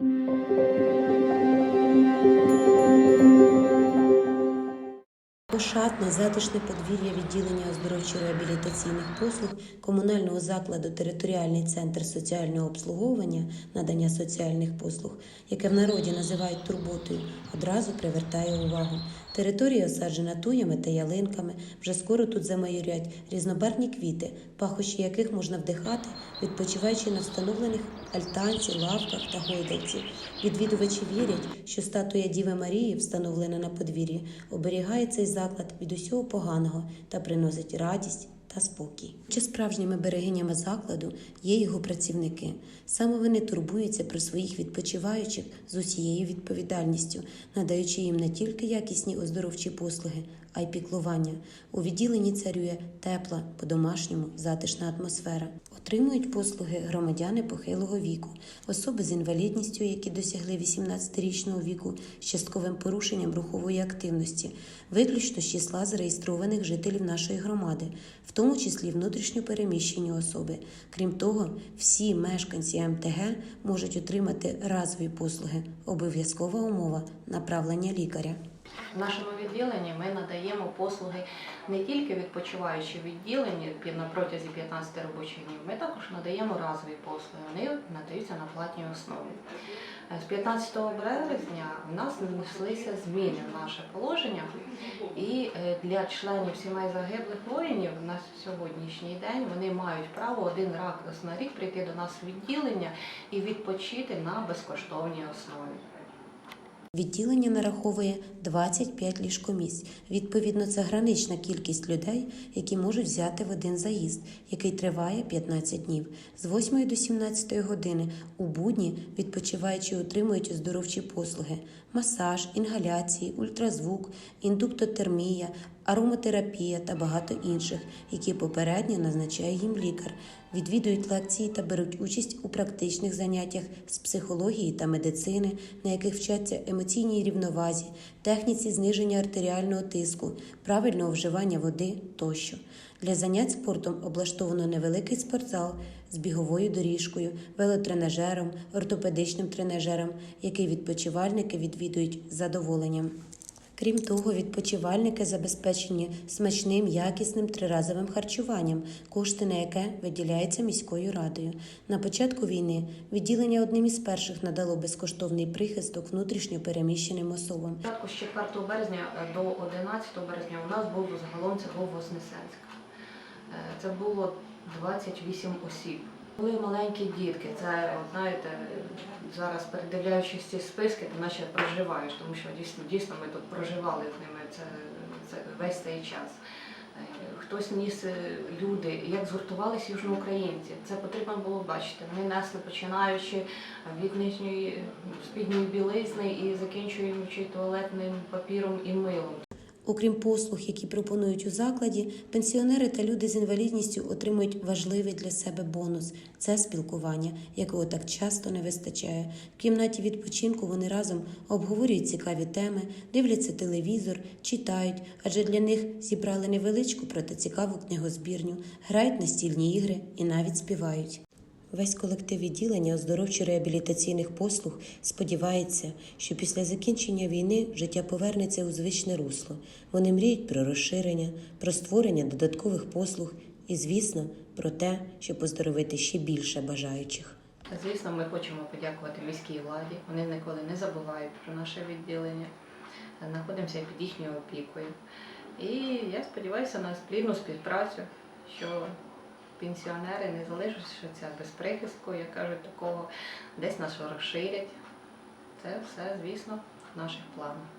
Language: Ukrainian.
Música Ошатне, затишне подвір'я відділення оздоровчо-реабілітаційних послуг комунального закладу Територіальний центр соціального обслуговування надання соціальних послуг, яке в народі називають турботою, одразу привертає увагу. Територія осаджена туями та ялинками. Вже скоро тут замайорять різнобарвні квіти, пахощі яких можна вдихати, відпочиваючи на встановлених альтанці, лавках та гойдалці. Відвідувачі вірять, що статуя Діви Марії, встановлена на подвір'ї, оберігає цей заклад від усього поганого та приносить радість та спокій. Чи справжніми берегинями закладу є його працівники. Саме вони турбуються про своїх відпочиваючих з усією відповідальністю, надаючи їм не тільки якісні оздоровчі послуги, а й піклування. У відділенні царює тепла, по-домашньому затишна атмосфера. Отримують послуги громадяни похилого віку, особи з інвалідністю, які досягли 18-річного віку з частковим порушенням рухової активності, виключно з числа зареєстрованих жителів нашої громади, в тому числі внутрішньо переміщені особи. Крім того, всі мешканці МТГ можуть отримати разові послуги. Обов'язкова умова направлення лікаря. В нашому відділенні ми надаємо послуги не тільки відпочиваючі відділення пі- на протязі 15 робочих днів, ми також надаємо разові послуги. Вони надаються на платній основі. З 15 березня в нас внеслися зміни в наше положення, і е, для членів сімей загиблих воїнів на сьогоднішній день вони мають право один раз на рік прийти до нас в відділення і відпочити на безкоштовній основі. Відділення нараховує 25 ліжкомісць. Відповідно, це гранична кількість людей, які можуть взяти в один заїзд, який триває 15 днів. З 8 до 17 години у будні відпочиваючі отримують оздоровчі послуги: масаж, інгаляції, ультразвук, індуктотермія, ароматерапія та багато інших, які попередньо назначає їм лікар. Відвідують лекції та беруть участь у практичних заняттях з психології та медицини, на яких вчаться емоційній рівновазі, техніці зниження артеріального тиску, правильного вживання води тощо. Для занять спортом облаштовано невеликий спортзал з біговою доріжкою, велотренажером, ортопедичним тренажером, який відпочивальники відвідують з задоволенням. Крім того, відпочивальники забезпечені смачним, якісним триразовим харчуванням, кошти на яке виділяються міською радою. На початку війни відділення одним із перших надало безкоштовний прихисток внутрішньо переміщеним особам. З 4 березня е, до 11 березня у нас був загалом це був. Е, Це було 28 осіб. Були маленькі дітки. Це, знаєте, зараз передивляючись ці списки, ти наче проживаєш, тому що дійсно, дійсно ми тут проживали з ними це, це весь цей час. Е, Хтось ніс е, люди, як згуртувалися южноукраїнці. Це потрібно було бачити. Вони несли починаючи від нижньої спідньої білизни і закінчуючи туалетним папіром і милом. Окрім послуг, які пропонують у закладі, пенсіонери та люди з інвалідністю отримують важливий для себе бонус це спілкування, якого так часто не вистачає. В кімнаті відпочинку вони разом обговорюють цікаві теми, дивляться телевізор, читають, адже для них зібрали невеличку, проте цікаву книгозбірню, грають настільні ігри і навіть співають. Весь колектив відділення оздоровчо-реабілітаційних послуг сподівається, що після закінчення війни життя повернеться у звичне русло. Вони мріють про розширення, про створення додаткових послуг і, звісно, про те, щоб оздоровити ще більше бажаючих. Звісно, ми хочемо подякувати міській владі. Вони ніколи не забувають про наше відділення. Знаходимося під їхньою опікою. І я сподіваюся на плідну співпрацю, що пенсіонери не залишаться без прихистку, як кажуть, такого десь нас розширять. Це все, звісно, в наших планах.